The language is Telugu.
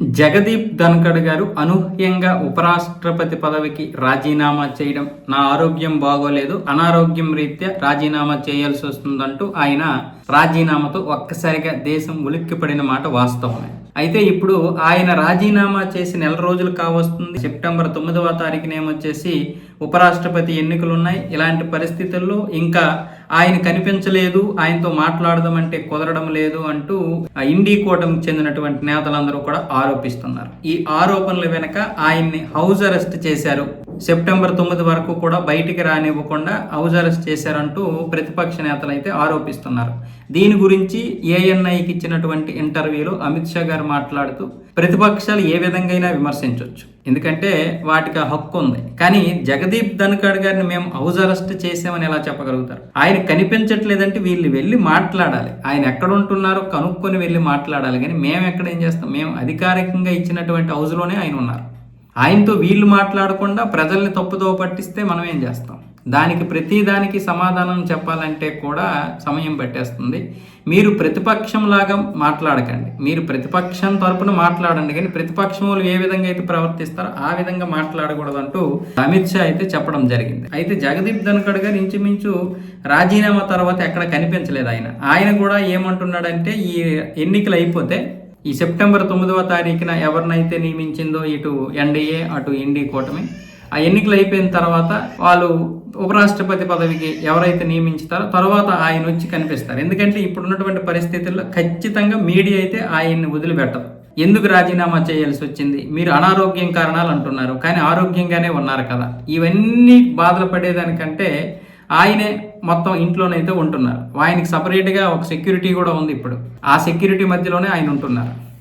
జగదీప్ ధన్కడ్ గారు అనూహ్యంగా ఉపరాష్ట్రపతి పదవికి రాజీనామా చేయడం నా ఆరోగ్యం బాగోలేదు అనారోగ్యం రీత్యా రాజీనామా చేయాల్సి వస్తుందంటూ ఆయన రాజీనామాతో ఒక్కసారిగా దేశం ఉలిక్కిపడిన మాట వాస్తవమే. అయితే ఇప్పుడు ఆయన రాజీనామా చేసి నెల రోజులు కావస్తుంది. సెప్టెంబర్ తొమ్మిదవ తారీఖున ఉపరాష్ట్రపతి ఎన్నికలు ఉన్నాయి ఇలాంటి పరిస్థితుల్లో ఇంకా ఆయన కనిపించలేదు. ఆయనతో మాట్లాడదామంటే కుదరడం లేదు అంటూ ఆ ఇండీ కూటమికి చెందినటువంటి నేతలందరూ కూడా ఆరోపిస్తున్నారు. ఈ ఆరోపణల వెనక ఆయన్ని హౌస్ అరెస్ట్ చేశారు సెప్టెంబర్ తొమ్మిది వరకు కూడా బయటికి రానివ్వకుండా హౌస్ అరెస్ట్ చేశారంటూ ప్రతిపక్ష నేతలు అయితే ఆరోపిస్తున్నారు. దీని గురించి ఏఎన్ఐకి ఇచ్చినటువంటి ఇంటర్వ్యూలో అమిత్ షా గారు మాట్లాడుతూ ప్రతిపక్షాలు ఏ విధంగా విమర్శించవచ్చు ఎందుకంటే వాటికి ఆ హక్కు ఉంది. కానీ జగదీప్ ధన్కడ్ గారిని మేము హౌస్ అరెస్ట్ చేసామని ఎలా చెప్పగలుగుతారు? ఆయన కనిపించట్లేదంటే వీళ్ళు వెళ్ళి మాట్లాడాలి. ఆయన ఎక్కడ ఉంటున్నారో కనుక్కొని వెళ్ళి మాట్లాడాలి. కానీ మేము ఎక్కడ ఏం చేస్తాం? మేము అధికారికంగా ఇచ్చినటువంటి హౌస్లోనే ఆయన ఉన్నారు. ఆయనతో వీళ్ళు మాట్లాడకుండా ప్రజల్ని తప్పుదో పట్టిస్తే మనం ఏం చేస్తాం? దానికి ప్రతి దానికి సమాధానం చెప్పాలంటే కూడా సమయం పట్టేస్తుంది. మీరు ప్రతిపక్షంలాగా మాట్లాడకండి. మీరు ప్రతిపక్షం తరపున మాట్లాడండి. కానీ ప్రతిపక్షం వాళ్ళు ఏ విధంగా అయితే ప్రవర్తిస్తారో ఆ విధంగా మాట్లాడకూడదంటూ అమిత్ షా అయితే చెప్పడం జరిగింది. అయితే జగదీప్ ధన్కడ్ గారు ఇంచుమించు రాజీనామా తర్వాత ఎక్కడ కనిపించలేదు ఆయన. ఆయన కూడా ఏమంటున్నాడంటే ఈ ఎన్నికలు అయిపోతే ఈ సెప్టెంబర్ తొమ్మిదవ తారీఖున ఎవరినైతే నియమించిందో ఇటు ఎన్డీఏ అటు ఎన్డీ కూటమి ఆ ఎన్నికలు అయిపోయిన తర్వాత వాళ్ళు ఉపరాష్ట్రపతి పదవికి ఎవరైతే నియమించుతారో తర్వాత ఆయన వచ్చి కనిపిస్తారు. ఎందుకంటే ఇప్పుడున్నటువంటి పరిస్థితుల్లో ఖచ్చితంగా మీడియా అయితే ఆయన్ని వదిలిపెట్టదు. ఎందుకు రాజీనామా చేయాల్సి వచ్చింది? మీరు అనారోగ్యం కారణాలు అంటున్నారు కానీ ఆరోగ్యంగానే ఉన్నారు కదా. ఇవన్నీ బాధలు పడేదానికంటే ఆయనే మొత్తం ఇంట్లోనైతే ఉంటున్నారు. ఆయనకి సపరేట్గా ఒక సెక్యూరిటీ కూడా ఉంది ఇప్పుడు. ఆ సెక్యూరిటీ మధ్యలోనే ఆయన ఉంటున్నారు.